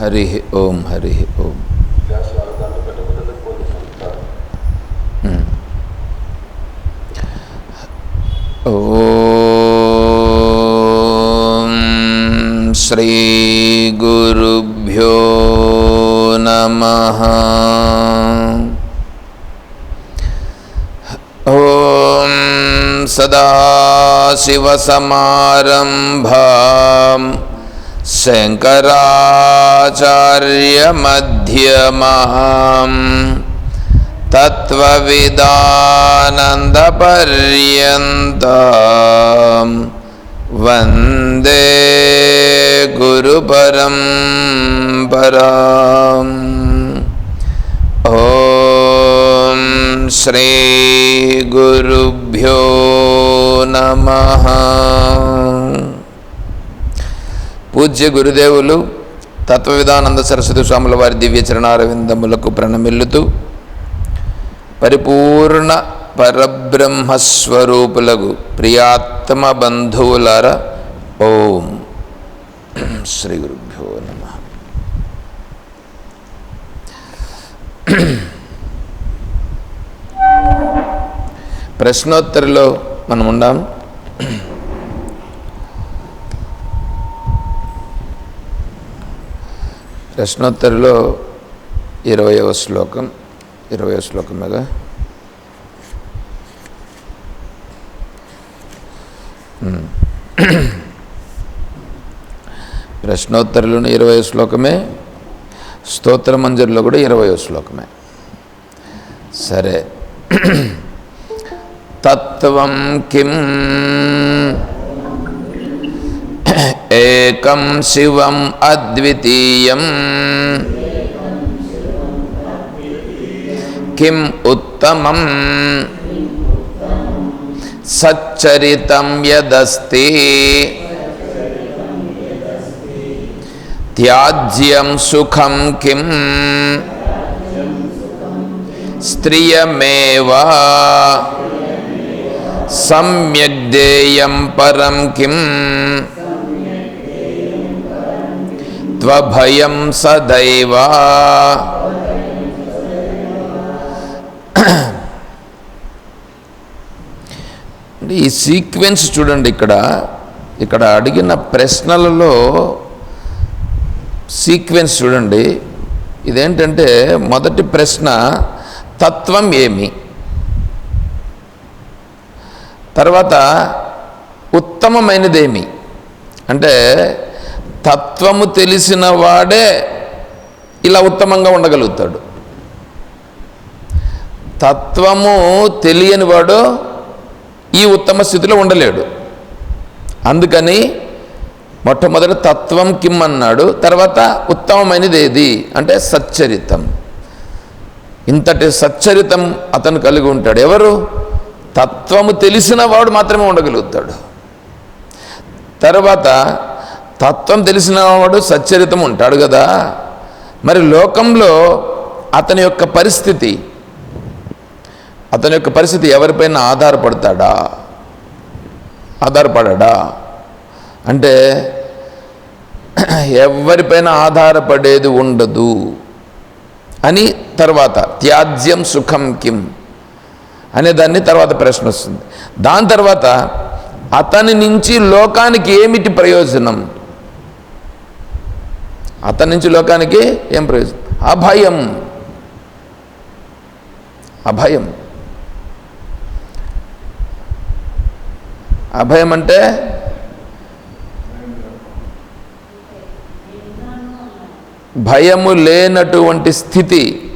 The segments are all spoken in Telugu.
हरिः ओं हरिः ओम्। श्रीगुरुभ्यो नमः। ॐ सदाशिवसमारम्भाम् शङ्कराचार्यमध्यमः तत्त्वविदानन्दपर्यन्तं वन्दे गुरुपरं पराम् श्रीगुरुभ्यो नमः। పూజ్య గురుదేవులు తత్వవిధానంద సరస్వతి స్వాముల వారి దివ్య చరణారవిందములకు ప్రణమిల్లుతూ పరిపూర్ణ పరబ్రహ్మస్వరూపులకు ప్రియాత్మ బంధువులార ఓం శ్రీ గురుభ్యో నమ. ప్రశ్నోత్తరిలో మనం ఉన్నాం ప్రశ్నోత్తరిలో ఇరవయవ శ్లోకం ఇరవయవ శ్లోకం మీద. ప్రశ్నోత్తరులను ఇరవై శ్లోకమే స్తోత్ర మంజరిలో కూడా ఇరవై శ్లోకమే. సరే. తత్వం కిం ఏకం శివం అద్వితీయం. కిం ఉత్తమం? సచ్చరితం యదస్తి. త్యాజ్యం సుఖం కిం? స్త్రియమేవా? సమ్యగ్దేయం పరం కిం? త్వభయం సదైవా అంటే ఈ సీక్వెన్స్ చూడండి ఇక్కడ. ఇక్కడ అడిగిన ప్రశ్నలలో సీక్వెన్స్ చూడండి. ఇదేంటంటే మొదటి ప్రశ్న తత్వం ఏమి? తర్వాత ఉత్తమమైనదేమి? అంటే తత్వము తెలిసిన వాడే ఇలా ఉత్తమంగా ఉండగలుగుతాడు. తత్వము తెలియని వాడు ఈ ఉత్తమ స్థితిలో ఉండలేడు. అందుకని మొట్టమొదటి తత్వం కిమ్ అన్నాడు తర్వాత ఉత్తమమైనది ఏది అంటే సచ్చరితం. ఇంతటి సచ్చరితం అతను కలిగి ఉంటాడు. ఎవరు? తత్వము తెలిసిన వాడు మాత్రమే ఉండగలుగుతాడు. తర్వాత తత్వం తెలిసిన వాడు సచ్చరితం ఉంటాడు కదా. మరి లోకంలో అతని యొక్క పరిస్థితి అతని యొక్క పరిస్థితి ఎవరిపైన ఆధారపడతాడా? ఆధారపడా అంటే ఎవరిపైన ఆధారపడేది ఉండదు అని తర్వాత త్యాజ్యం సుఖం కిం అనే దాన్ని తర్వాత ప్రశ్న వస్తుంది. దాని తర్వాత అతని నుంచి లోకానికి ఏమిటి ప్రయోజనం? అతని నుంచి లోకానికి ఏం ప్రయోజనం? అభయం. అభయం. అభయం అంటే? భయము లేనటువంటి స్థితి.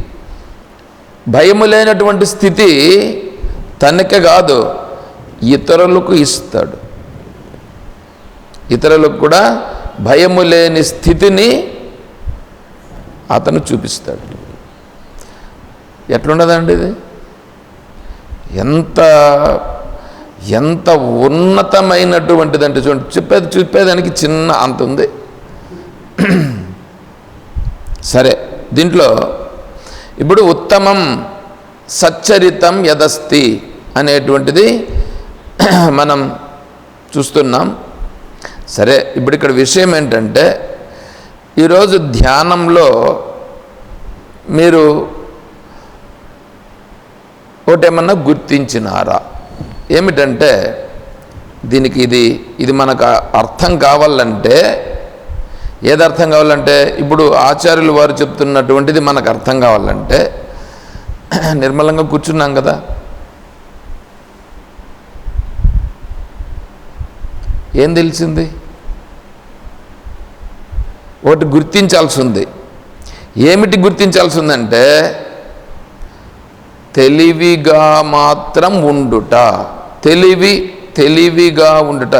భయము లేనటువంటి స్థితి తనకే కాదు ఇతరులకు ఇస్తాడు. ఇతరులకు కూడా భయము లేని స్థితిని అతను చూపిస్తాడు. ఎట్లున్నదండి ఇది? ఎంత ఎంత ఉన్నతమైనటువంటిదంటే చూడండి చెప్పేది చెప్పేదానికి చిన్న అంత ఉంది. సరే దీంట్లో ఇప్పుడు ఉత్తమం సచ్చరితం యదస్తి అనేటువంటిది మనం చూస్తున్నాం. సరే ఇప్పుడు ఇక్కడ విషయం ఏంటంటే ఈరోజు ధ్యానంలో మీరు ఒకటేమన్నా గుర్తించినారా? ఏమిటంటే దీనికి ఇది ఇది మనకు అర్థం కావాలంటే ఏది అర్థం కావాలంటే ఇప్పుడు ఆచార్యులు వారు చెప్తున్నటువంటిది మనకు అర్థం కావాలంటే నిర్మలంగా కూర్చున్నాం కదా. ఏం తెలిసింది? ఒకటి గుర్తించాల్సి ఉంది ఏమిటి గుర్తించాల్సి ఉందంటే తెలివిగా మాత్రం ఉండుట. తెలివి తెలివిగా ఉండుట.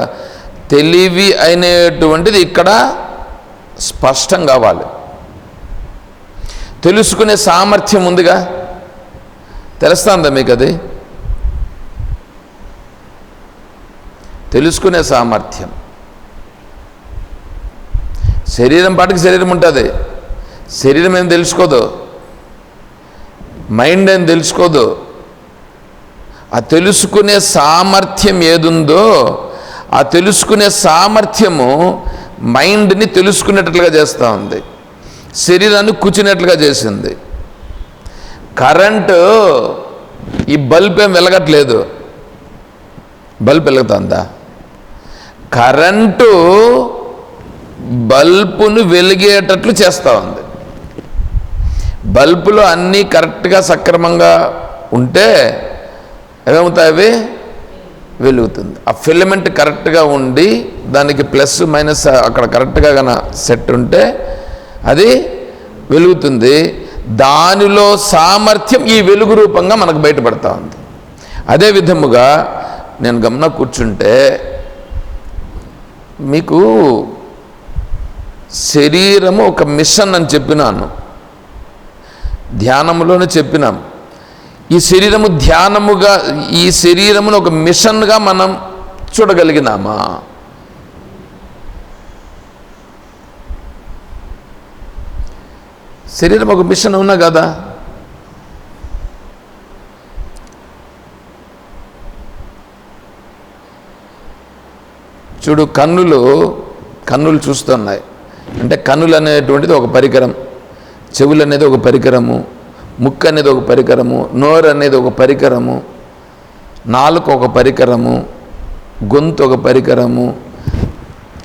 తెలివి అనేటువంటిది ఇక్కడ స్పష్టం కావాలి. తెలుసుకునే సామర్థ్యం ఉందిగా. తెలుస్తుందా మీకు అది తెలుసుకునే సామర్థ్యం. శరీరం పాటికి శరీరం ఉంటుంది. శరీరం ఏం తెలుసుకోదు. మైండ్ ఏం తెలుసుకోదు. ఆ తెలుసుకునే సామర్థ్యం ఏదుందో ఆ తెలుసుకునే సామర్థ్యము మైండ్ని తెలుసుకునేటట్లుగా చేస్తూ ఉంది. శరీరాన్ని కూర్చునేట్లుగా చేసింది. కరెంటు ఈ బల్బ్ ఏం వెలగట్లేదు. బల్బ్ వెలుగుతుందా? కరెంటు బల్బును వెలిగేటట్లు చేస్తూ ఉంది. బల్బులో అన్నీ కరెక్ట్గా సక్రమంగా ఉంటే ఏమవుతాయి అవి? వెలుగుతుంది. ఆ ఫిలమెంట్ కరెక్ట్గా ఉండి దానికి ప్లస్ మైనస్ అక్కడ కరెక్ట్గా కన సెట్ ఉంటే అది వెలుగుతుంది. దానిలో సామర్థ్యం ఈ వెలుగు రూపంగా మనకు బయటపడతా ఉంది. అదే విధముగా నేను గమన కూర్చుంటే మీకు శరీరము ఒక మిషన్ అని చెప్పినాను. ధ్యానములోనే చెప్పినాం. ఈ శరీరము ధ్యానముగా ఈ శరీరమును ఒక మిషన్గా మనం చూడగలిగినామా? శరీరం ఒక మిషన్ ఉన్నా కదా? చూడు కన్నులు కన్నులు చూస్తున్నాయి. అంటే కన్నులు అనేటువంటిది ఒక పరికరం చెవులు అనేది ఒక పరికరము ముక్కు అనేది ఒక పరికరము నోరు అనేది ఒక పరికరము నాలుక ఒక పరికరము గొంతు ఒక పరికరము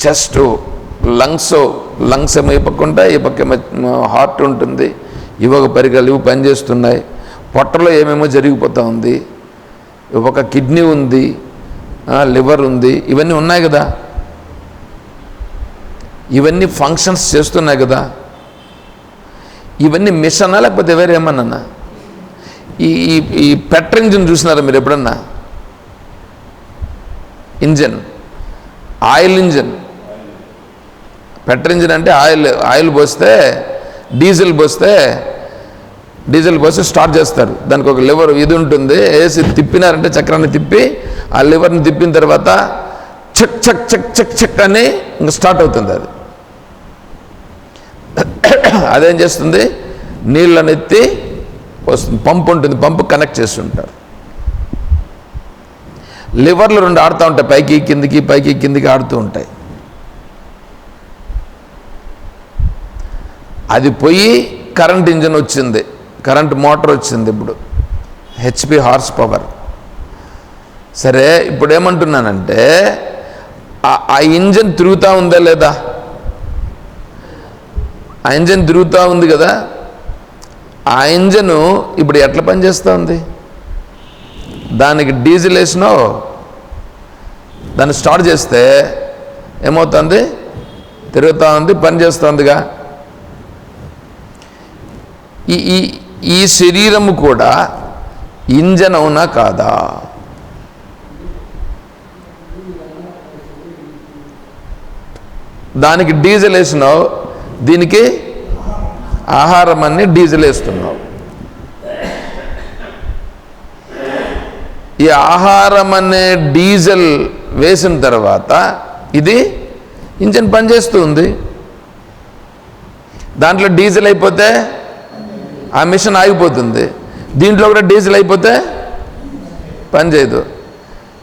చెస్ట్ లంగ్స్ లంగ్స్ ఏమో ఈ పక్క ఉంటాయి ఈ పక్క హార్ట్ ఉంటుంది ఇవి ఒక పరికరాలు ఇవి పనిచేస్తున్నాయి. పొట్టలో ఏమేమో జరిగిపోతూ ఉంది ఒక కిడ్నీ ఉంది లివర్ ఉంది ఇవన్నీ ఉన్నాయి కదా. ఇవన్నీ ఫంక్షన్స్ చేస్తున్నాయి కదా. ఇవన్నీ మిషనా లేకపోతే వేరేమన్నా ఈ ఈ- ఈ పెట్రోల్ ఇంజిన్ చూసినారా మీరు ఎప్పుడన్నా? ఇంజన్ ఆయిల్ ఇంజన్ పెట్ర ఇంజిన్ అంటే ఆయిల్ ఆయిల్ పోస్తే డీజిల్ పోస్తే డీజిల్ పోసి స్టార్ట్ చేస్తారు. దానికి ఒక లివర్ ఇది ఉంటుంది వేసి తిప్పినారంటే చక్రాన్ని తిప్పి ఆ లివర్ని తిప్పిన తర్వాత చక్ చక్ చక్ చక్ చక్ అని ఇంకా స్టార్ట్ అవుతుంది అది. అదేం చేస్తుంది? నీళ్ళని ఎత్తి వస్తుంది. పంపు ఉంటుంది. పంపు కనెక్ట్ చేస్తుంటారు. లివర్లు రెండు ఆడుతూ ఉంటాయి. పైకి కిందికి పైకి కిందికి ఆడుతూ ఉంటాయి. అది పోయి కరెంట్ ఇంజిన్ వచ్చింది. కరెంట్ మోటార్ వచ్చింది ఇప్పుడు. HP horse power. సరే ఇప్పుడు ఏమంటున్నానంటే ఆ- ఆ ఇంజిన్ తిరుగుతూ ఉందా లేదా? ఆ ఇంజన్ తిరుగుతూ ఉంది కదా ఆ ఇంజను ఇప్పుడు ఎట్లా పనిచేస్తూ ఉంది? దానికి డీజిల్ వేసినో దాన్ని స్టార్ట్ చేస్తే ఏమవుతుంది? తిరుగుతూ ఉంది పని చేస్తుందిగా ఈ ఈ ఈ శరీరము కూడా ఇంజన్ అవునా కాదా? దానికి డీజిల్ వేసినావు దీనికి ఆహారం అన్ని డీజిల్ వేస్తున్నావు. ఈ ఆహారం అనే డీజిల్ వేసిన తర్వాత ఇది ఇంజన్ పనిచేస్తుంది. దాంట్లో డీజిల్ అయిపోతే ఆ మిషన్ ఆగిపోతుంది. దీంట్లో కూడా డీజిల్ అయిపోతే పనిచేయదు.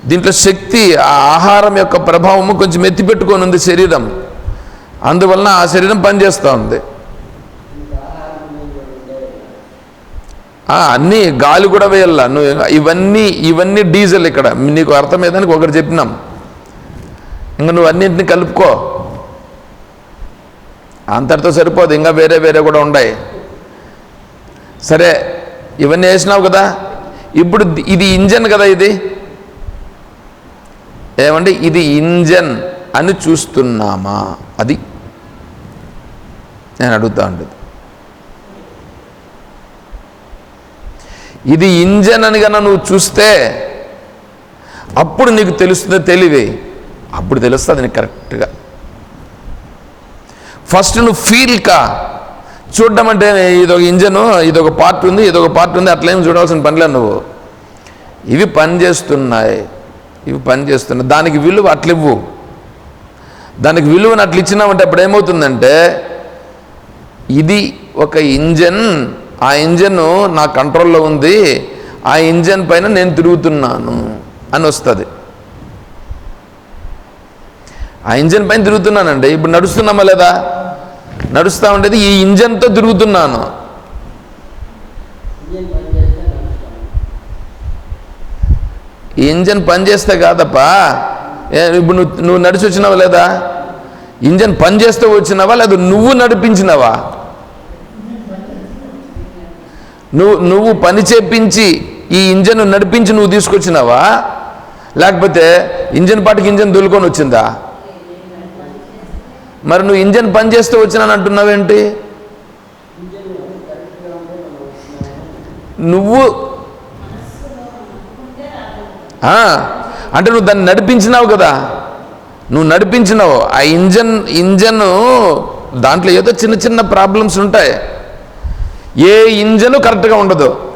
దీంట్లో శక్తి ఆ ఆహారం యొక్క ప్రభావము కొంచెం ఎత్తిపెట్టుకొని ఉంది శరీరం. అందువలన ఆ శరీరం పనిచేస్తూ ఉంది అన్నీ గాలి కూడా వేయాల. నువ్వు ఇవన్నీ ఇవన్నీ డీజిల్ ఇక్కడ. నీకు అర్థమయ్యేదానికి ఒకటి చెప్పినాం. ఇంకా నువ్వు అన్నింటినీ కలుపుకో. అంతటితో సరిపోదు. ఇంకా వేరే వేరే కూడా ఉన్నాయి సరే ఇవన్నీ వేసినావు కదా. ఇప్పుడు ఇది ఇంజన్ కదా ఇది? ఏమంటే ఇది ఇంజన్ అని చూస్తున్నామా? అది నేను అడుగుతా ఉండేది. ఇది ఇంజన్ అని కన్నా నువ్వు చూస్తే అప్పుడు నీకు తెలుస్తుంది తెలివి. అప్పుడు తెలుస్తుంది నీకు కరెక్ట్గా. ఫస్ట్ నువ్వు ఫీల్ కా. చూడడం అంటే ఇదొక ఇంజను ఇదొక పార్ట్ ఉంది ఇదొక పార్ట్ ఉంది అట్లేం చూడవలసిన పనిలే నువ్వు. ఇవి పని చేస్తున్నాయి. ఇవి పనిచేస్తున్నాయి దానికి విలువ అట్లివ్వు. దానికి విలువను అట్లా ఇచ్చినామంటే అప్పుడు ఏమవుతుందంటే ఇది ఒక ఇంజన్ ఆ ఇంజన్ నా కంట్రోల్లో ఉంది ఆ ఇంజన్ పైన నేను తిరుగుతున్నాను అని వస్తుంది. ఆ ఇంజన్ పైన తిరుగుతున్నానండి. ఇప్పుడు నడుస్తున్నామా లేదా? నడుస్తూ ఉండేది ఈ ఇంజన్తో తిరుగుతున్నాను. ఈ ఇంజన్ పనిచేస్తే కాదప్పా. ఇప్పుడు నువ్వు నువ్వు నడిచి వచ్చినావా లేదా? ఇంజన్ పనిచేస్తూ వచ్చినావా లేదా నువ్వు నడిపించినావా? నువ్వు నువ్వు పని చేపించి ఈ ఇంజన్ నడిపించి నువ్వు తీసుకొచ్చినావా? లేకపోతే ఇంజన్ పాటికి ఇంజన్ దొలుకొని వచ్చిందా? మరి నువ్వు ఇంజన్ పని చేస్తూ వచ్చినాను అంటున్నావేంటి? నువ్వు అంటే నువ్వు దాన్ని నడిపించినావు కదా. నువ్వు నడిపించినావు. ఆ ఇంజన్ ఇంజన్ దాంట్లో ఏదో చిన్న చిన్న ప్రాబ్లమ్స్ ఉంటాయి. ఏ ఇంజను కరెక్ట్గా ఉండదు.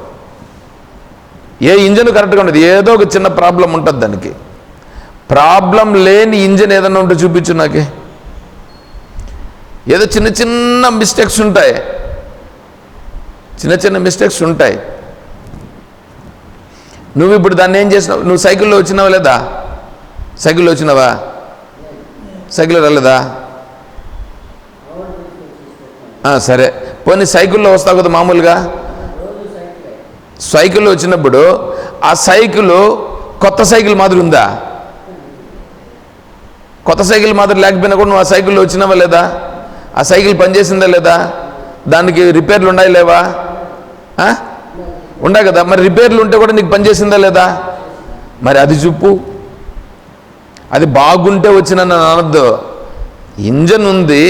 ఏ ఇంజన్ కరెక్ట్గా ఉండదు. ఏదో ఒక చిన్న ప్రాబ్లం ఉంటుంది దానికి. ప్రాబ్లం లేని ఇంజన్ ఏదన్నా ఉంటే చూపించు నాకే. ఏదో చిన్న చిన్న మిస్టేక్స్ ఉంటాయి. చిన్న చిన్న మిస్టేక్స్ ఉంటాయి. నువ్వు ఇప్పుడు దాన్ని ఏం చేసినావు? నువ్వు సైకిల్లో వచ్చినావా లేదా? సైకిల్లో వచ్చినావా? సైకిల్లో రాలేదా? సరే. పోనీ సైకిల్లో వస్తావు కదా మామూలుగా? సైకిల్లో వచ్చినప్పుడు ఆ సైకిల్ కొత్త సైకిల్ మాదిరి ఉందా? కొత్త సైకిల్ మాదిరి లేకపోయినా కూడా నువ్వు ఆ సైకిల్లో వచ్చినావా లేదా? ఆ సైకిల్ పనిచేసిందా లేదా? దానికి రిపేర్లు ఉన్నాయి లేవా? ఉండే కదా మరి రిపేర్లు ఉంటే కూడా నీకు పనిచేసిందా లేదా? మరి అది చూపు. అది బాగుంటే వచ్చిన అనద్దు. ఇంజన్ ఉంది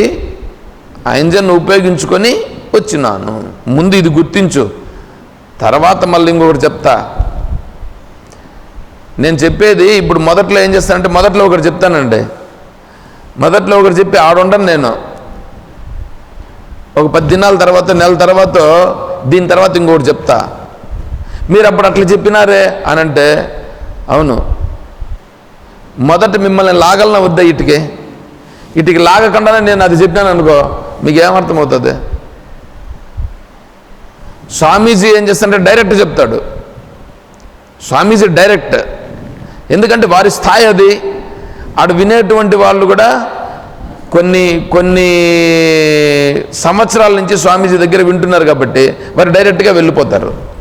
ఆ ఇంజన్ ఉపయోగించుకొని వచ్చినాను. ముందు ఇది గుర్తించు. తర్వాత మళ్ళీ ఇంకొకటి చెప్తా. నేను చెప్పేది ఇప్పుడు మొదట్లో ఏం చేస్తానంటే మొదట్లో ఒకటి చెప్తానండి. మొదట్లో ఒకటి చెప్పి ఆడుండను నేను. ఒక పది దినాల తర్వాత నెల తర్వాత దీని తర్వాత ఇంకొకటి చెప్తా. మీరు అప్పుడు అట్లా చెప్పినారే అని అంటే అవును. మొదట మిమ్మల్ని లాగలన వద్దా ఇటుకి? ఇటుకి లాగకుండానే నేను అది చెప్పినాను అనుకో మీకేమర్థమవుతుంది? స్వామీజీ ఏం చేస్తాడంటే డైరెక్ట్ చెప్తాడు. స్వామీజీ డైరెక్ట్. ఎందుకంటే వారి స్థాయి అది. ఆడు వినేటువంటి వాళ్ళు కూడా కొన్ని కొన్ని సంవత్సరాల నుంచి స్వామీజీ దగ్గర వింటున్నారు కాబట్టి వారు డైరెక్ట్గా వెళ్ళిపోతారు.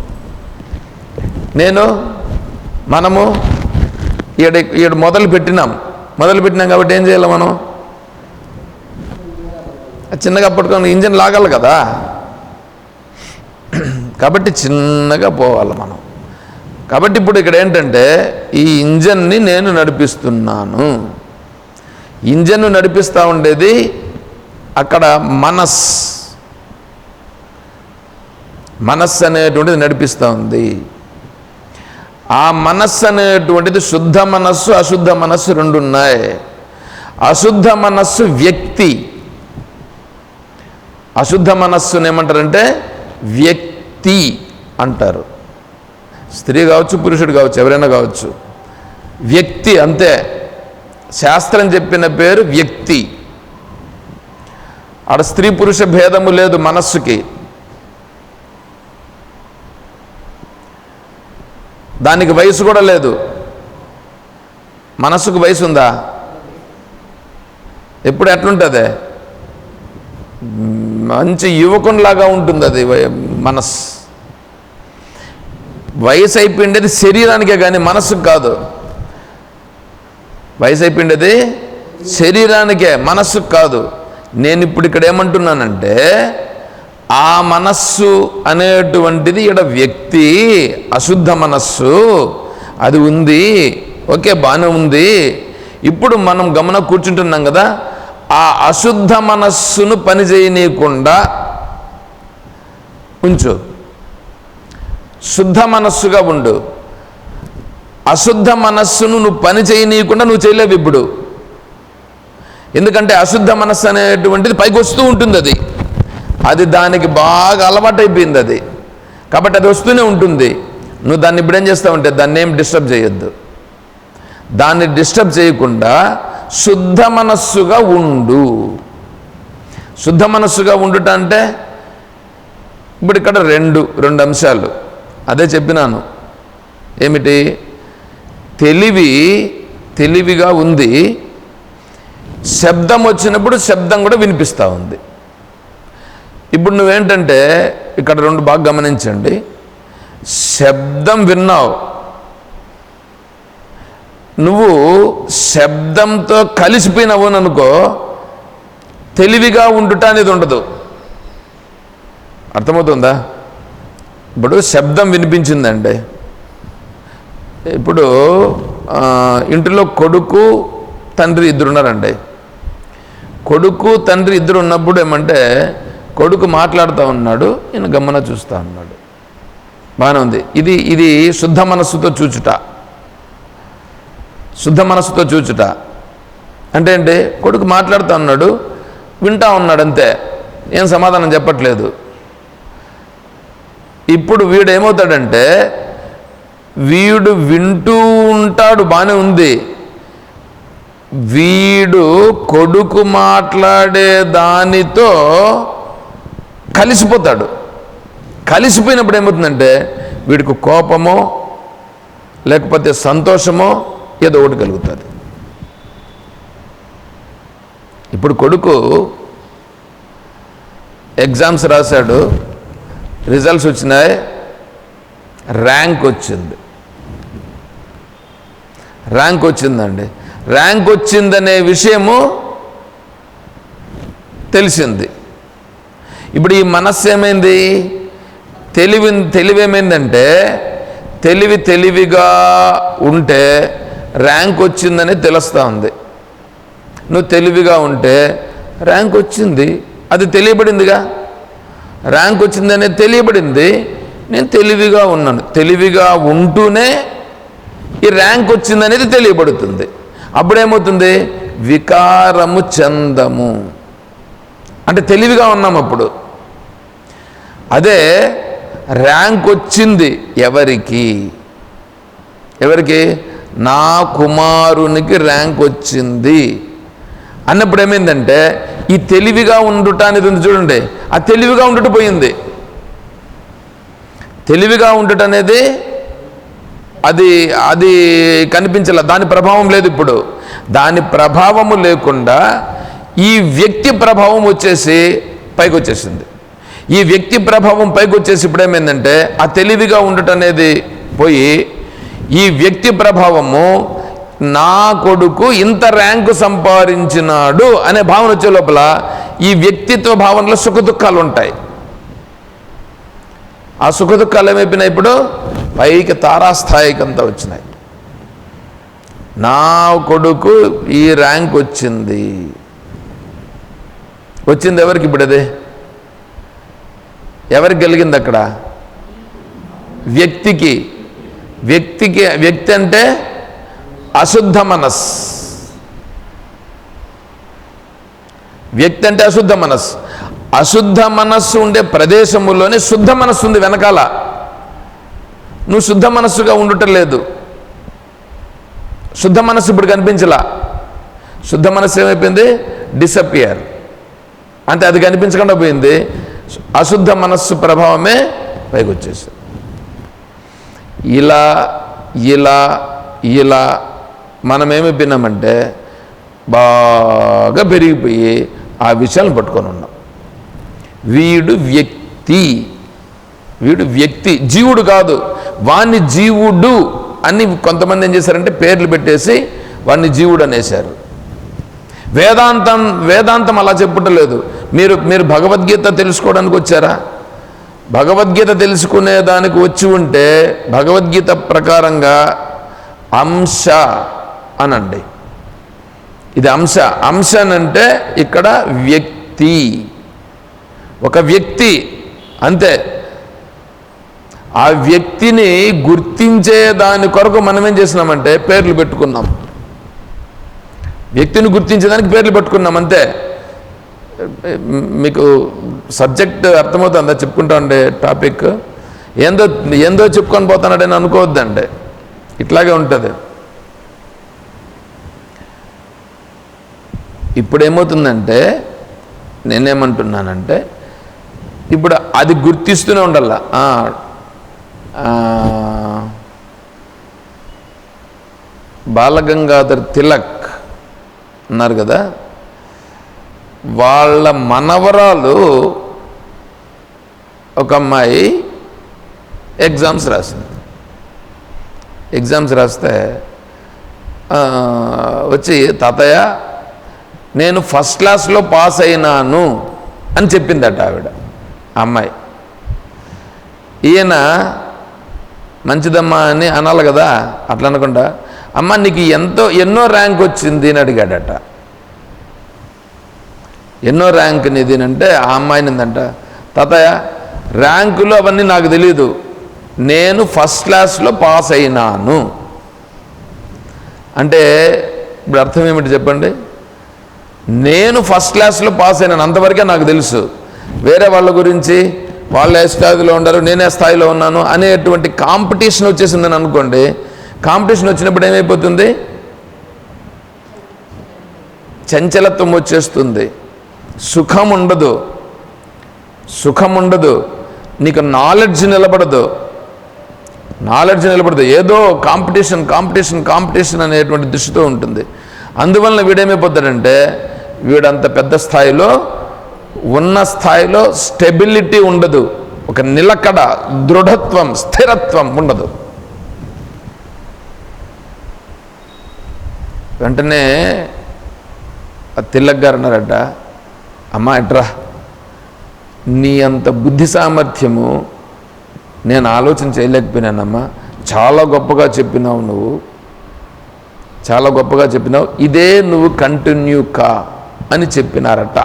నేను మనము ఈడ ఈడ మొదలు పెట్టినాం. మొదలు పెట్టినాం కాబట్టి ఏం చేయాలి మనం? చిన్నగా పట్టుకొని ఇంజన్ లాగాలి కదా? కాబట్టి చిన్నగా పోవాలి మనం. కాబట్టి ఇప్పుడు ఇక్కడ ఏంటంటే ఈ ఇంజన్ని నేను నడిపిస్తున్నాను. ఇంజన్ నడిపిస్తూ ఉండేది అక్కడ మనస్. మనస్సు అనేటువంటిది నడిపిస్తూ ఉంది. ఆ మనస్సు అనేటువంటిది శుద్ధ మనస్సు అశుద్ధ మనస్సు రెండు ఉన్నాయి అశుద్ధ మనస్సు వ్యక్తి. అశుద్ధ మనస్సుని ఏమంటారంటే వ్యక్తి అంటారు. స్త్రీ కావచ్చు పురుషుడు కావచ్చు ఎవరైనా కావచ్చు. వ్యక్తి అంతే. శాస్త్రం చెప్పిన పేరు వ్యక్తి. ఆడ స్త్రీ పురుష భేదము లేదు మనస్సుకి. దానికి వయసు కూడా లేదు. మనసుకు వయసు ఉందా? ఎప్పుడు ఎట్లుంటుంది? మంచి యువకునిలాగా ఉంటుంది అది మనస్సు మనస్. వయసు అయిపోయిండేది శరీరానికే కానీ మనస్సుకు కాదు. వయసు అయిపోయిండేది శరీరానికే మనస్సుకు కాదు. నేను ఇప్పుడు ఇక్కడ ఏమంటున్నానంటే ఆ మనస్సు అనేటువంటిది ఇక్కడ వ్యక్తి అశుద్ధ మనస్సు అది ఉంది ఓకే బాగానే ఉంది. ఇప్పుడు మనం గమన కూర్చుంటున్నాం కదా ఆ అశుద్ధ మనస్సును పని చేయనీయకుండా ఉంచు. శుద్ధ మనస్సుగా ఉండు. అశుద్ధ మనస్సును నువ్వు పని చేయనీయకుండా నువ్వు చేయలేవు ఇప్పుడు. ఎందుకంటే అశుద్ధ మనస్సు అనేటువంటిది పైకి వస్తూ ఉంటుంది అది. అది దానికి బాగా అలవాటైపోయింది అది. కాబట్టి అది వస్తూనే ఉంటుంది. నువ్వు దాన్ని ఇప్పుడు ఏం చేస్తావంటే దాన్ని ఏం డిస్టర్బ్ చేయొద్దు. దాన్ని డిస్టర్బ్ చేయకుండా శుద్ధ మనస్సుగా ఉండు. శుద్ధ మనస్సుగా ఉండుట అంటే ఇప్పుడు ఇక్కడ రెండు రెండు అంశాలు. అదే చెప్పినాను. ఏమిటి? తెలివి తెలివిగా ఉంది. శబ్దం వచ్చినప్పుడు శబ్దం కూడా వినిపిస్తూ ఉంది. ఇప్పుడు నువ్వేంటంటే ఇక్కడ రెండు బాగా గమనించండి. శబ్దం విన్నావు. నువ్వు శబ్దంతో కలిసిపోయినవు అనుకో తెలివిగా ఉండుట అనేది ఉండదు. అర్థమవుతుందా? ఇప్పుడు శబ్దం వినిపించిందండి. ఇప్పుడు ఇంటిలో కొడుకు తండ్రి ఇద్దరు ఉన్నారండి. కొడుకు తండ్రి ఇద్దరు ఉన్నప్పుడు ఏమంటే కొడుకు మాట్లాడుతూ ఉన్నాడు నేను గమ్మన చూస్తూ ఉన్నాడు. బాగానే ఉంది. ఇది ఇది శుద్ధ మనస్సుతో చూచుట. శుద్ధ మనస్సుతో చూచుట. అంటే ఏంటి? కొడుకు మాట్లాడుతూ ఉన్నాడు వింటా ఉన్నాడు అంతే. ఏం సమాధానం చెప్పట్లేదు. ఇప్పుడు వీడు ఏమవుతాడంటే వీడు వింటూ ఉంటాడు బాగానే ఉంది. వీడు కొడుకు మాట్లాడే దానితో కలిసిపోతాడు. కలిసిపోయినప్పుడు ఏమవుతుందంటే వీడికి కోపమో లేకపోతే సంతోషమో ఏదో ఒకటి కలుగుతుంది. ఇప్పుడు కొడుకు ఎగ్జామ్స్ రాశాడు రిజల్ట్స్ వచ్చినాయి ర్యాంక్ వచ్చింది. ర్యాంక్ వచ్చిందండి. ర్యాంక్ వచ్చిందనే విషయము తెలిసింది. ఇప్పుడు ఈ మనస్సు ఏమైంది? తెలివి తెలివేమైందంటే తెలివి తెలివిగా ఉంటే ర్యాంక్ వచ్చిందని తెలుస్తూ ఉంది. నువ్వు తెలివిగా ఉంటే ర్యాంక్ వచ్చింది. అది తెలియబడిందిగా? ర్యాంక్ వచ్చిందనే తెలియబడింది. నేను తెలివిగా ఉన్నాను. తెలివిగా ఉంటూనే ఈ ర్యాంక్ వచ్చిందనేది తెలియబడుతుంది. అప్పుడేమవుతుంది? వికారము చందము. అంటే తెలివిగా ఉన్నాం అప్పుడు. అదే ర్యాంక్ వచ్చింది ఎవరికి? ఎవరికి? నా కుమారునికి ర్యాంక్ వచ్చింది. అన్నప్పుడు ఏమైందంటే ఈ తెలివిగా ఉండుట అనేది ఉంది చూడండి. ఆ తెలివిగా ఉండుట పోయింది. తెలివిగా ఉండుట అనేది అది అది కనిపించలే. దాని ప్రభావం లేదు ఇప్పుడు. దాని ప్రభావము లేకుండా ఈ వ్యక్తి ప్రభావం వచ్చేసి పైకి వచ్చేసింది ఈ వ్యక్తి ప్రభావం పైకి వచ్చేసి ఇప్పుడేమైందంటే ఆ తెలివిగా ఉండటం అనేది పోయి ఈ వ్యక్తి ప్రభావము నా కొడుకు ఇంత ర్యాంకు సంపాదించినాడు అనే భావన వచ్చే లోపల ఈ వ్యక్తిత్వ భావనలో సుఖ దుఃఖాలు ఉంటాయి ఆ సుఖ దుఃఖాలు ఏమైపోయినాయి ఇప్పుడు? పైకి తారాస్థాయికి అంతా వచ్చినాయి. నా కొడుకు ఈ ర్యాంక్ వచ్చింది. వచ్చింది ఎవరికి ఇప్పుడు అదే? ఎవరికి కలిగింది అక్కడ? వ్యక్తికి. వ్యక్తికి వ్యక్తి అంటే అశుద్ధ మనస్ వ్యక్తి అంటే అశుద్ధ మనస్సు. అశుద్ధ మనస్సు ఉండే ప్రదేశములోనే శుద్ధ మనస్సు ఉంది వెనకాల. నువ్వు శుద్ధ మనస్సుగా ఉండటం లేదు. శుద్ధ మనస్సు ఇప్పుడు కనిపించలా. శుద్ధ మనస్సు ఏమైపోయింది? డిసపియర్ అంటే అది కనిపించకుండా పోయింది. అశుద్ధ మనస్సు ప్రభావమే పైకి వచ్చేసింది. ఇలా ఇలా ఇలా మనమేమి పిన్నామంటే బాగా పెరిగిపోయి ఆ విషయాలను పట్టుకొని ఉన్నాం. వీడు వ్యక్తి వీడు వ్యక్తి జీవుడు కాదు. వాణ్ణి జీవుడు అని కొంతమంది ఏం చేశారంటే పేర్లు పెట్టేసి వాణ్ణి జీవుడు అనేశారు. వేదాంతం వేదాంతం అలా చెప్పుటలేదు. మీరు మీరు భగవద్గీత తెలుసుకోవడానికి వచ్చారా? భగవద్గీత తెలుసుకునే దానికి వచ్చి ఉంటే భగవద్గీత ప్రకారంగా అంశ అనండి. ఇది అంశ అంశ అంటే ఇక్కడ వ్యక్తి. ఒక వ్యక్తి అంతే. ఆ వ్యక్తిని గుర్తించే దాని కొరకు మనం ఏం చేసినామంటే పేర్లు పెట్టుకున్నాం. వ్యక్తిని గుర్తించేదానికి పేర్లు పెట్టుకున్నాం అంతే. మీకు సబ్జెక్ట్ అర్థమవుతుందా? చెప్పుకుంటా ఉండే టాపిక్. ఏందో ఏందో చెప్పుకొని పోతానని అనుకోవద్దండి. ఇట్లాగే ఉంటుంది. ఇప్పుడు ఏమవుతుందంటే నేనేమంటున్నానంటే ఇప్పుడు అది గుర్తిస్తూనే ఉండాల. బాలగంగాధర్ తిలక్ ఉన్నారు కదా? వాళ్ళ మనవరాలు ఒక అమ్మాయి ఎగ్జామ్స్ రాసింది. ఎగ్జామ్స్ రాస్తే వచ్చి తాతయ్య నేను ఫస్ట్ క్లాస్లో పాస్ అయినాను అని చెప్పిందట ఆవిడ అమ్మాయి. ఈయన మంచిదమ్మా అని అనాలి కదా అట్లా అనుకుంటా అమ్మ నీకు ఎంతో ఎన్నో ర్యాంక్ వచ్చింది అని అడిగాడట. ఎన్నో ర్యాంక్ నీది అంటే ఆ అమ్మాయిని ఏందంట తాతయ్య ర్యాంకులు అవన్నీ నాకు తెలియదు నేను ఫస్ట్ క్లాస్లో పాస్ అయినాను. అంటే ఇప్పుడు అర్థం ఏమిటి చెప్పండి? నేను ఫస్ట్ క్లాస్లో పాస్ అయినాను అంతవరకే నాకు తెలుసు. వేరే వాళ్ళ గురించి వాళ్ళు ఏ స్థాయిలో ఉండరు నేనే స్థాయిలో ఉన్నాను అనేటువంటి కాంపిటీషన్ వచ్చేసిందని అనుకోండి కాంపిటీషన్ వచ్చినప్పుడు ఏమైపోతుంది? చంచలత్వం వచ్చేస్తుంది. సుఖం ఉండదు సుఖం ఉండదు నీకు నాలెడ్జ్ నిలబడదు. నాలెడ్జ్ నిలబడదు. ఏదో కాంపిటీషన్ కాంపిటీషన్ కాంపిటీషన్ అనేటువంటి దృష్టితో ఉంటుంది. అందువలన వీడేమైపోతాడంటే వీడంత పెద్ద స్థాయిలో ఉన్న స్థాయిలో స్టెబిలిటీ ఉండదు. ఒక నిలకడ దృఢత్వం స్థిరత్వం ఉండదు. వెంటనే ఆ తిల్లక్ గారు అన్నారట అమ్మా ఎట్రా? నీ అంత బుద్ధి సామర్థ్యము నేను ఆలోచన చేయలేకపోయినానమ్మా. చాలా గొప్పగా చెప్పినావు నువ్వు. చాలా గొప్పగా చెప్పినావు. ఇదే నువ్వు కంటిన్యూ కా అని చెప్పినారట.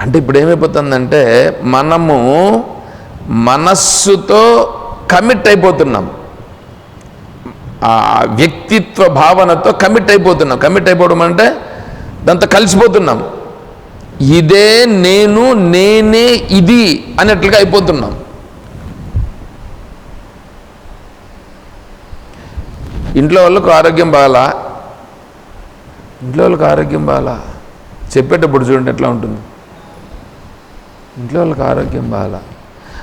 అంటే ఇప్పుడు ఏమైపోతుందంటే మనము మనస్సుతో కమిట్ అయిపోతున్నాం. ఆ వ్యక్తిత్వ భావనతో కమిట్ అయిపోతున్నాం. కమిట్ అయిపోవడం అంటే దాంతో కలిసిపోతున్నాం. ఇదే నేను నేనే ఇది అన్నట్లుగా అయిపోతున్నాం. ఇంట్లో వాళ్ళకు ఆరోగ్యం బాగాలా? ఇంట్లో వాళ్ళకి ఆరోగ్యం బాగాలా? చెప్పేటప్పుడు చూడండి ఎట్లా ఉంటుంది. ఇంట్లో వాళ్ళకి ఆరోగ్యం బాగాలా?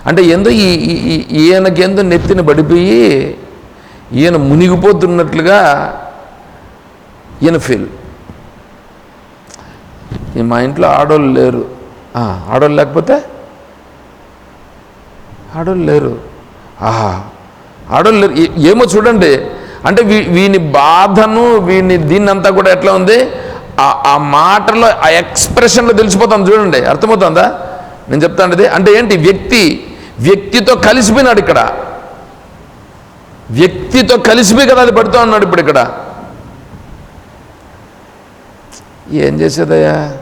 అంటే ఎందో ఈ ఈ- నెత్తిన పడిపోయి ఈయన మునిగిపోతున్నట్లుగా ఈయన ఫీల్ మా ఇంట్లో ఆడోళ్ళు లేరు. ఆడోళ్ళు లేకపోతే? ఆడోళ్ళు లేరు. ఆహా ఆడోళ్ళు లేరు. ఏ- ఏమో చూడండి. అంటే వీ వీని బాధను వీని దీన్నంతా కూడా ఎట్లా ఉంది? ఆ- ఆ మాటలో ఆ ఎక్స్ప్రెషన్లో తెలిసిపోతాం చూడండి. అర్థమవుతుందా? నేను చెప్తాను అంటే ఏంటి? వ్యక్తి వ్యక్తితో కలిసిపోయినాడు ఇక్కడ. వ్యక్తితో కలిసిపోయి కదా అది పడుతూ ఉన్నాడు ఇప్పుడు ఇక్కడ. ఏం చేసేదయ్యా?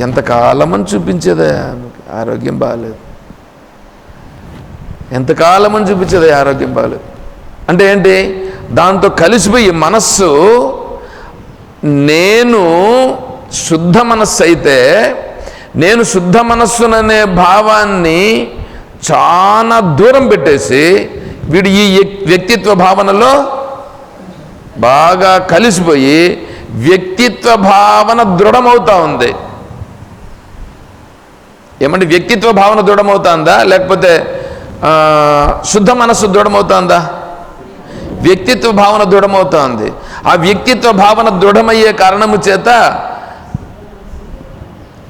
ఎంతకాలమని చూపించేదే? ఆమెకి ఆరోగ్యం బాగాలేదు ఎంతకాలమని చూపించేదే ఆరోగ్యం బాగాలేదు అంటే ఏంటి? దాంతో కలిసిపోయి మనస్సు నేను శుద్ధ మనస్సు అయితే నేను శుద్ధ మనస్సుననే భావాన్ని చాలా దూరం పెట్టేసి వీడు ఈ వ్యక్తిత్వ భావనలో బాగా కలిసిపోయి వ్యక్తిత్వ భావన దృఢమవుతూ ఉంది. ఏమంటే వ్యక్తిత్వ భావన దృఢమవుతుందా? లేకపోతే శుద్ధ మనస్సు దృఢమవుతుందా? వ్యక్తిత్వ భావన దృఢమవుతోంది. ఆ వ్యక్తిత్వ భావన దృఢమయ్యే కారణము చేత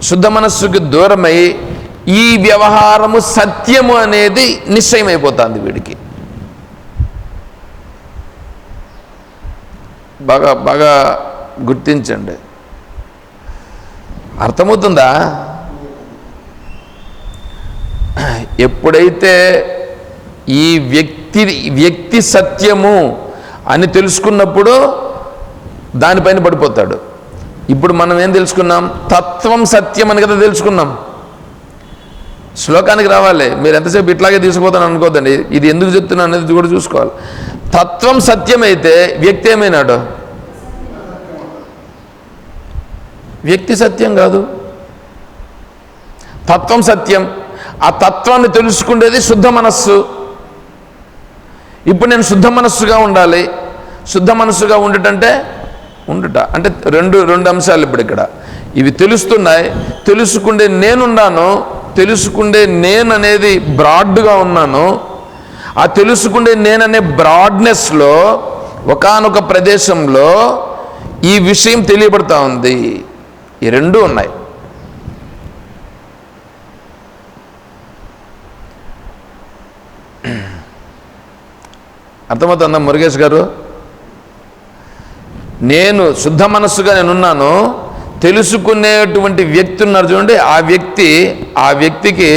శుద్ధ మనస్సుకి దూరమై ఈ వ్యవహారము సత్యము అనేది నిశ్చయమైపోతుంది వీడికి. బాగా బాగా గుర్తించండి. అర్థమవుతుందా? ఎప్పుడైతే ఈ వ్యక్తి వ్యక్తి సత్యము అని తెలుసుకున్నప్పుడు దానిపైన పడిపోతాడు. ఇప్పుడు మనం ఏం తెలుసుకున్నాం? తత్వం సత్యం అని కదా తెలుసుకున్నాం. శ్లోకానికి రావాలి. మీరు ఎంతసేపు ఇట్లాగే తీసుకుపోతాను అనుకోదండి ఇది ఎందుకు చెప్తున్నాను అనేది కూడా చూసుకోవాలి. తత్వం సత్యమైతే వ్యక్తి ఏమైనాడు? వ్యక్తి సత్యం కాదు. తత్వం సత్యం. ఆ తత్వాన్ని తెలుసుకునేది శుద్ధ మనస్సు. ఇప్పుడు నేను శుద్ధ మనస్సుగా ఉండాలి. శుద్ధ మనస్సుగా ఉండటంటే ఉండుట. అంటే రెండు రెండు అంశాలు ఇప్పుడు ఇక్కడ. ఇవి తెలుస్తున్నాయి. తెలుసుకుండే నేనున్నాను. తెలుసుకుండే నేను అనేది బ్రాడ్గా ఉన్నాను. ఆ తెలుసుకుండే నేననే బ్రాడ్నెస్లో ఒకానొక ప్రదేశంలో ఈ విషయం తెలియబడతా ఉంది. ఈ రెండు ఉన్నాయి. అర్థమవుతుందా మురుగేష్ గారు? నేను శుద్ధ మనస్సుగా నేనున్నాను తెలుసుకునేటువంటి వ్యక్తి ఉన్నారు చూడండి ఆ వ్యక్తి ఆ వ్యక్తికి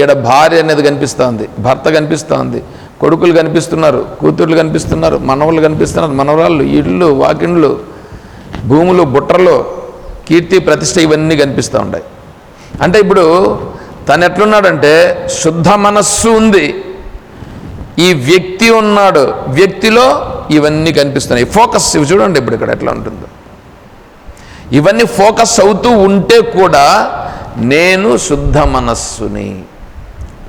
ఈడ భార్య అనేది కనిపిస్తోంది భర్త కనిపిస్తోంది కొడుకులు కనిపిస్తున్నారు కూతుర్లు కనిపిస్తున్నారు మనవలు కనిపిస్తున్నారు మనవరాళ్ళు ఇళ్ళు వాకిండ్లు భూములు బుట్టలు కీర్తి ప్రతిష్ట ఇవన్నీ కనిపిస్తూ ఉంటాయి అంటే ఇప్పుడు తను ఎట్లున్నాడంటే శుద్ధ మనస్సు ఉంది. ఈ వ్యక్తి ఉన్నాడు వ్యక్తిలో ఇవన్నీ కనిపిస్తున్నాయి. ఫోకస్ చూడండి ఇప్పుడు ఇక్కడ ఎట్లా ఉంటుందో. ఇవన్నీ ఫోకస్ అవుతూ ఉంటే కూడా నేను శుద్ధ మనస్సుని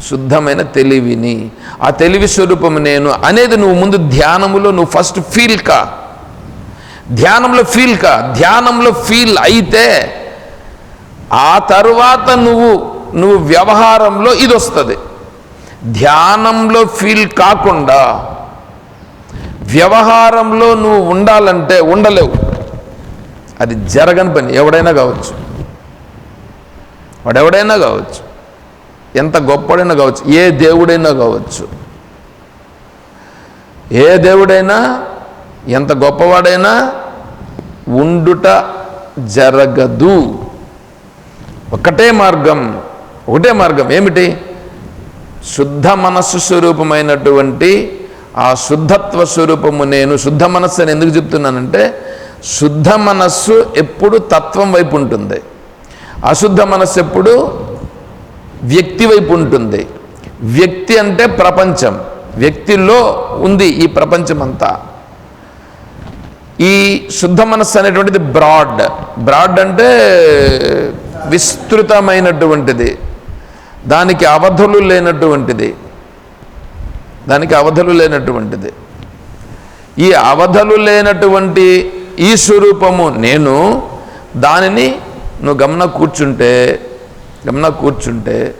శుద్ధమైన తెలివిని ఆ తెలివి స్వరూపము నేను అనేది నువ్వు ముందు ధ్యానములో నువ్వు ఫస్ట్ ఫీల్ కా. ధ్యానంలో ఫీల్ కా. ధ్యానంలో ఫీల్ అయితే ఆ తరువాత నువ్వు నువ్వు వ్యవహారంలో ఇది వస్తుంది. ధ్యానంలో ఫీల్ కాకుండా వ్యవహారంలో నువ్వు ఉండాలంటే ఉండలేవు. అది జరగని పని ఎవడైనా కావచ్చు. వాడెవడైనా కావచ్చు. ఎంత గొప్పడైనా కావచ్చు. ఏ దేవుడైనా కావచ్చు. ఏ దేవుడైనా ఎంత గొప్పవాడైనా ఉండుట జరగదు. ఒకటే మార్గం ఒకటే మార్గం ఏమిటి? శుద్ధ మనస్సు స్వరూపమైనటువంటి ఆ శుద్ధత్వ స్వరూపము నేను శుద్ధ మనస్సు అని ఎందుకు చెప్తున్నానంటే శుద్ధ మనస్సు ఎప్పుడు తత్వం వైపు ఉంటుంది. అశుద్ధ మనస్సు ఎప్పుడు వ్యక్తి వైపు ఉంటుంది. వ్యక్తి అంటే ప్రపంచం. వ్యక్తిలో ఉంది ఈ ప్రపంచం అంతా ఈ శుద్ధ మనస్సు అనేటువంటిది బ్రాడ్. బ్రాడ్ అంటే విస్తృతమైనటువంటిది. దానికి అవధులు లేనటువంటిది. దానికి అవధులు లేనటువంటిది. ఈ అవధులు లేనటువంటి ఈ స్వరూపము నేను దానిని నువ్వు గమన కూర్చుంటే గమన కూర్చుంటే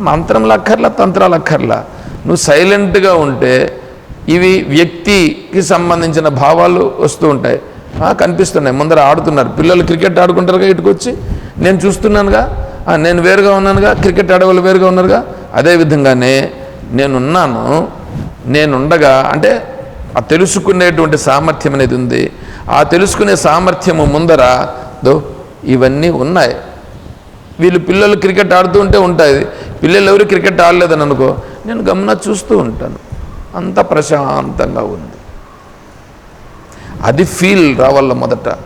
మంత్రం అక్కర్లా తంత్రాలు అక్కర్లా నువ్వు సైలెంట్గా ఉంటే ఇవి వ్యక్తికి సంబంధించిన భావాలు వస్తూ ఉంటాయి. కనిపిస్తున్నాయి. ముందర ఆడుతున్నారు. పిల్లలు క్రికెట్ ఆడుకుంటారుగా ఇటుకొచ్చి? నేను చూస్తున్నానుగా. నేను వేరుగా ఉన్నానుగా? క్రికెట్ ఆడవాళ్ళు వేరుగా ఉన్నారుగా? అదే విధంగానే నేనున్నాను నేనుండగా అంటే ఆ తెలుసుకునేటువంటి సామర్థ్యం అనేది ఉంది. ఆ తెలుసుకునే సామర్థ్యము ముందర దో ఇవన్నీ ఉన్నాయి. వీళ్ళు పిల్లలు క్రికెట్ ఆడుతూ ఉంటే ఉంటుంది పిల్లలు ఎవరు క్రికెట్ ఆడలేదని అనుకో నేను గమన చూస్తూ ఉంటాను. అంత ప్రశాంతంగా ఉంది. అది ఫీల్ రావాల మొదట.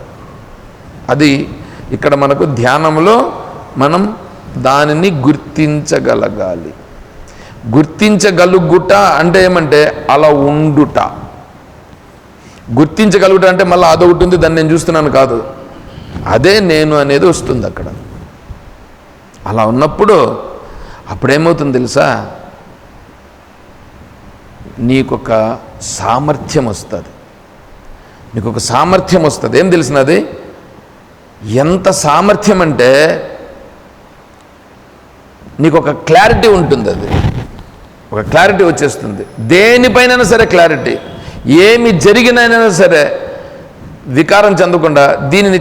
అది ఇక్కడ మనకు ధ్యానంలో మనం దానిని గుర్తించగలగాలి. గుర్తించగలుగుట అంటే ఏమంటే అలా ఉండుట. గుర్తించగలుగుట అంటే మళ్ళీ అదొకటి ఉంది దాన్ని నేను చూస్తున్నాను కాదు. అదే నేను అనేది వస్తుంది అక్కడ. అలా ఉన్నప్పుడు అప్పుడేమవుతుంది తెలుసా? నీకొక సామర్థ్యం వస్తుంది. నీకు ఒక సామర్థ్యం వస్తుంది. ఏం తెలిసినది? ఎంత సామర్థ్యం అంటే నీకు ఒక క్లారిటీ ఉంటుంది అది. ఒక క్లారిటీ వచ్చేస్తుంది. దేనిపైన సరే క్లారిటీ ఏమి జరిగినైనా సరే వికారం చెందకుండా దీనిని